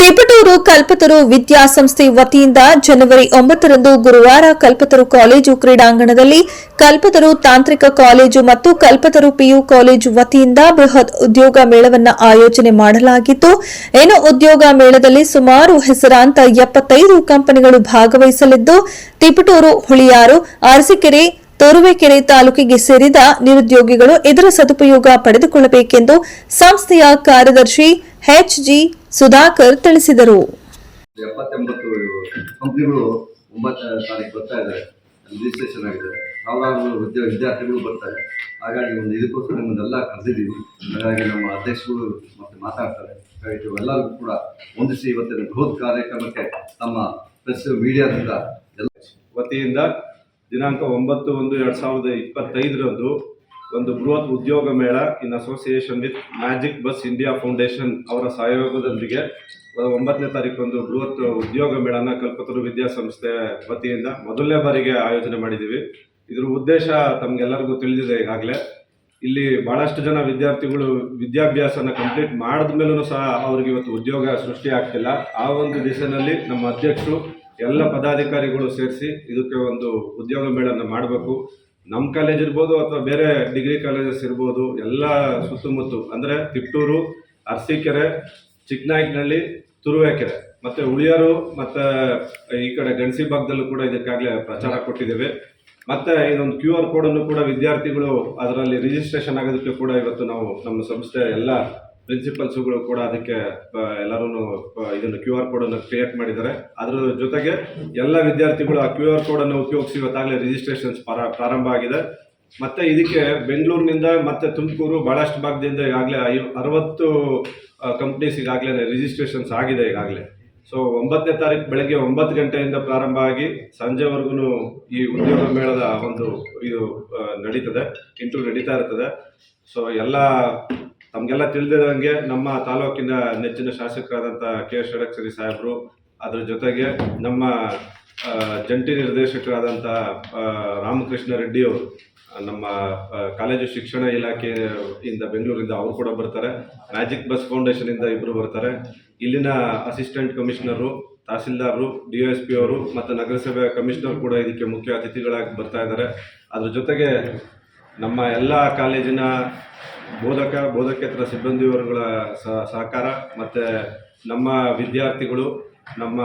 ತಿಪಟೂರು ಕಲ್ಪತರು ವಿದ್ಯಾಸಂಸ್ಥೆ ವತಿಯಿಂದ ಜನವರಿ ಒಂಬತ್ತರಂದು ಗುರುವಾರ ಕಲ್ಪತರು ಕಾಲೇಜು ಕ್ರೀಡಾಂಗಣದಲ್ಲಿ ಕಲ್ಪತರು ತಾಂತ್ರಿಕ ಕಾಲೇಜು ಮತ್ತು ಕಲ್ಪತರು ಪಿಯು ಕಾಲೇಜು ವತಿಯಿಂದ ಬೃಹತ್ ಉದ್ಯೋಗ ಮೇಳವನ್ನು ಆಯೋಜನೆ ಮಾಡಲಾಗಿತ್ತು. ಏನು ಉದ್ಯೋಗ ಮೇಳದಲ್ಲಿ ಸುಮಾರು ಹೆಸರಾಂತ ಎಪ್ಪತ್ತೈದು ಕಂಪನಿಗಳು ಭಾಗವಹಿಸಲಿದ್ದು, ತಿಪಟೂರು, ಹುಳಿಯಾರು, ಅರಸೀಕೆರೆ ತೋರುವೇಕೆರೆ ತಾಲೂಕಿಗೆ ಸೇರಿದ ನಿರುದ್ಯೋಗಿಗಳು ಇದರ ಸದುಪಯೋಗ ಪಡೆದುಕೊಳ್ಳಬೇಕೆಂದು ಸಂಸ್ಥೆಯ ಕಾರ್ಯದರ್ಶಿ ಎಚ್ಜಿ ಸುಧಾಕರ್ ತಿಳಿಸಿದರು. ಸಾವಿರಾರು ವಿದ್ಯಾ ವಿದ್ಯಾರ್ಥಿಗಳು ಬರ್ತಾರೆ. ಹಾಗಾಗಿ ಒಂದು ಇದಕ್ಕೋಸ್ಕರ ನಿಮ್ಮನ್ನೆಲ್ಲ ಕರೆದಿದ್ದೀವಿ. ಹಾಗಾಗಿ ನಮ್ಮ ಅಧ್ಯಕ್ಷರು ಮತ್ತೆ ಮಾತಾಡ್ತಾರೆ. ಹಾಗಾಗಿ ಎಲ್ಲರಿಗೂ ಕೂಡ ಹೊಂದಿಸಿ ಇವತ್ತಿನ ಬೃಹತ್ ಕಾರ್ಯಕ್ರಮಕ್ಕೆ ತಮ್ಮ ಪ್ರೆಸ್ ಮೀಡಿಯಾದಿಂದ ಎಲ್ಲ ವತಿಯಿಂದ ದಿನಾಂಕ ಒಂಬತ್ತು ಒಂದು ಎರಡು ಸಾವಿರದ ಇಪ್ಪತ್ತೈದರಂದು ಒಂದು ಬೃಹತ್ ಉದ್ಯೋಗ ಮೇಳ in association with Magic Bus India Foundation ಅವರ ಸಹಯೋಗದೊಂದಿಗೆ ಒಂಬತ್ತನೇ ತಾರೀಕು ಒಂದು ಬೃಹತ್ ಉದ್ಯೋಗ ಮೇಳನ ಕಲ್ಪತರು ವಿದ್ಯಾಸಂಸ್ಥೆ ವತಿಯಿಂದ ಮೊದಲನೇ ಬಾರಿಗೆ ಆಯೋಜನೆ ಮಾಡಿದ್ದೀವಿ. ಇದರ ಉದ್ದೇಶ ತಮಗೆಲ್ಲರಿಗೂ ತಿಳಿದಿದೆ ಈಗಾಗಲೇ. ಇಲ್ಲಿ ಬಹಳಷ್ಟು ಜನ ವಿದ್ಯಾರ್ಥಿಗಳು ವಿದ್ಯಾಭ್ಯಾಸನ ಕಂಪ್ಲೀಟ್ ಮಾಡಿದ ಮೇಲೂ ಸಹ ಅವ್ರಿಗೆ ಇವತ್ತು ಉದ್ಯೋಗ ಸೃಷ್ಟಿ ಆಗ್ತಿಲ್ಲ. ಆ ಒಂದು ದಿಸೆಯಲ್ಲಿ ನಮ್ಮ ಅಧ್ಯಕ್ಷರು ಎಲ್ಲ ಪದಾಧಿಕಾರಿಗಳು ಸೇರಿಸಿ ಇದಕ್ಕೆ ಒಂದು ಉದ್ಯೋಗ ಮೇಳನ ಮಾಡಬೇಕು. ನಮ್ಮ ಕಾಲೇಜ್ ಇರ್ಬೋದು ಅಥವಾ ಬೇರೆ ಡಿಗ್ರಿ ಕಾಲೇಜಸ್ ಇರ್ಬೋದು, ಎಲ್ಲ ಸುತ್ತಮುತ್ತ, ಅಂದರೆ ತಿಪ್ಟೂರು, ಅರಸೀಕೆರೆ ಚಿಕ್ಕನಾಯಕನಹಳ್ಳಿ ತುರುವೇಕೆರೆ. ಮತ್ತು ಉಳಿಯರು, ಮತ್ತು ಈ ಕಡೆ ಗಣಸಿ ಭಾಗದಲ್ಲೂ ಕೂಡ ಇದಕ್ಕಾಗಲೇ ಪ್ರಚಾರ ಕೊಟ್ಟಿದ್ದೇವೆ. ಮತ್ತು ಇದೊಂದು ಕ್ಯೂ ಆರ್ ಕೋಡನ್ನು ಕೂಡ ವಿದ್ಯಾರ್ಥಿಗಳು ಅದರಲ್ಲಿ ರಿಜಿಸ್ಟ್ರೇಷನ್ ಆಗೋದಕ್ಕೆ ಕೂಡ ಇವತ್ತು ನಾವು ನಮ್ಮ ಸಂಸ್ಥೆ ಎಲ್ಲ ಪ್ರಿನ್ಸಿಪಲ್ಸ್ಗಳು ಕೂಡ ಅದಕ್ಕೆ ಎಲ್ಲರೂ ಇದನ್ನು ಕ್ಯೂ ಆರ್ ಕೋಡನ್ನು ಕ್ರಿಯೇಟ್ ಮಾಡಿದ್ದಾರೆ. ಅದರ ಜೊತೆಗೆ ಎಲ್ಲ ವಿದ್ಯಾರ್ಥಿಗಳು ಆ ಕ್ಯೂ ಆರ್ ಕೋಡನ್ನು ಉಪಯೋಗಿಸಿ ಇವತ್ತಾಗಲೇ ರಿಜಿಸ್ಟ್ರೇಷನ್ಸ್ ಪ್ರಾರಂಭ ಆಗಿದೆ. ಮತ್ತೆ ಇದಕ್ಕೆ ಬೆಂಗಳೂರಿನಿಂದ ಮತ್ತೆ ತುಮಕೂರು, ಬಹಳಷ್ಟು ಭಾಗದಿಂದ ಈಗಾಗಲೇ ಐ ಅರವತ್ತು ಕಂಪ್ನೀಸ್ ಈಗಾಗಲೇ ರಿಜಿಸ್ಟ್ರೇಷನ್ಸ್ ಆಗಿದೆ ಈಗಾಗಲೇ. ಸೊ ಒಂಬತ್ತನೇ ತಾರೀಕು ಬೆಳಗ್ಗೆ ಒಂಬತ್ತು ಗಂಟೆಯಿಂದ ಪ್ರಾರಂಭ ಆಗಿ ಸಂಜೆವರೆಗೂ ಈ ಉದ್ಯೋಗ ಮೇಳದ ಒಂದು ಇದು ನಡೀತದೆ, ಇಂಟು ನಡೀತಾ ಇರ್ತದೆ. ಸೊ ಎಲ್ಲ ತಮಗೆಲ್ಲ ತಿಳಿದಿರೋಂಗೆ ನಮ್ಮ ತಾಲೂಕಿನ ನೆಚ್ಚಿನ ಶಾಸಕರಾದಂಥ ಕೆ ಎಸ್ ಷಡಕ್ಷರಿ ಸಾಹೇಬರು, ಅದರ ಜೊತೆಗೆ ನಮ್ಮ ಜಂಟಿ ನಿರ್ದೇಶಕರಾದಂಥ ರಾಮಕೃಷ್ಣ ರೆಡ್ಡಿ ಅವರು, ನಮ್ಮ ಕಾಲೇಜು ಶಿಕ್ಷಣ ಇಲಾಖೆಯಿಂದ ಬೆಂಗಳೂರಿಂದ ಅವರು ಕೂಡ ಬರ್ತಾರೆ. ಮ್ಯಾಜಿಕ್ ಬಸ್ ಫೌಂಡೇಶನಿಂದ ಇಬ್ಬರು ಬರ್ತಾರೆ. ಇಲ್ಲಿನ ಅಸಿಸ್ಟೆಂಟ್ ಕಮಿಷನರು, ತಹಸೀಲ್ದಾರರು, ಡಿ ಎಸ್ ಪಿ ಅವರು ಮತ್ತು ನಗರಸಭೆ ಕಮಿಷನರ್ ಕೂಡ ಇದಕ್ಕೆ ಮುಖ್ಯ ಅತಿಥಿಗಳಾಗಿ ಬರ್ತಾ ಇದ್ದಾರೆ. ಅದ್ರ ಜೊತೆಗೆ ನಮ್ಮ ಎಲ್ಲ ಕಾಲೇಜಿನ ಬೋಧಕ, ಬೋಧಕೇತರ ಸಿಬ್ಬಂದಿ ವರ್ಗಗಳ ಸಹಕಾರ, ಮತ್ತು ನಮ್ಮ ವಿದ್ಯಾರ್ಥಿಗಳು, ನಮ್ಮ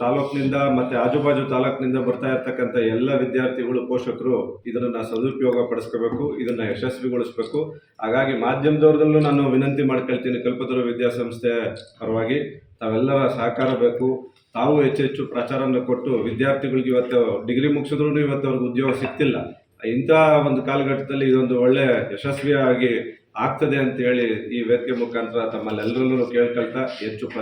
ತಾಲೂಕಿನಿಂದ ಮತ್ತು ಆಜುಬಾಜು ತಾಲೂಕಿನಿಂದ ಬರ್ತಾ ಇರ್ತಕ್ಕಂಥ ಎಲ್ಲ ವಿದ್ಯಾರ್ಥಿಗಳು, ಪೋಷಕರು ಇದನ್ನು ಸದುಪಯೋಗ ಪಡಿಸ್ಕೋಬೇಕು, ಇದನ್ನು ಯಶಸ್ವಿಗೊಳಿಸಬೇಕು. ಹಾಗಾಗಿ ಮಾಧ್ಯಮದವ್ರದಲ್ಲೂ ನಾನು ವಿನಂತಿ ಮಾಡ್ಕೊಳ್ತೀನಿ, ಕಲ್ಪತರು ವಿದ್ಯಾಸಂಸ್ಥೆ ಪರವಾಗಿ ತಾವೆಲ್ಲರ ಸಹಕಾರ ಬೇಕು. ತಾವು ಹೆಚ್ಚು ಹೆಚ್ಚು ಪ್ರಚಾರವನ್ನು ಕೊಟ್ಟು ವಿದ್ಯಾರ್ಥಿಗಳಿಗೆ ಇವತ್ತು ಡಿಗ್ರಿ ಮುಗಿಸಿದ್ರು ಇವತ್ತು ಅವ್ರಿಗೆ ಉದ್ಯೋಗ ಸಿಗ್ತಿಲ್ಲ. ಇಂಥ ಒಂದು ಕಾಲಘಟ್ಟದಲ್ಲಿ ಇದೊಂದು ಒಳ್ಳೆ ಯಶಸ್ವಿಯಾಗಿ ಆಗ್ತದೆ ಅಂತ ಹೇಳಿ ಈ ವೇದಿಕೆ ಮುಖಾಂತರ ತಮ್ಮಲ್ಲೆಲ್ಲರಲ್ಲೂ ಕೇಳ್ಕೊಳ್ತಾ ಹೆಚ್ಚು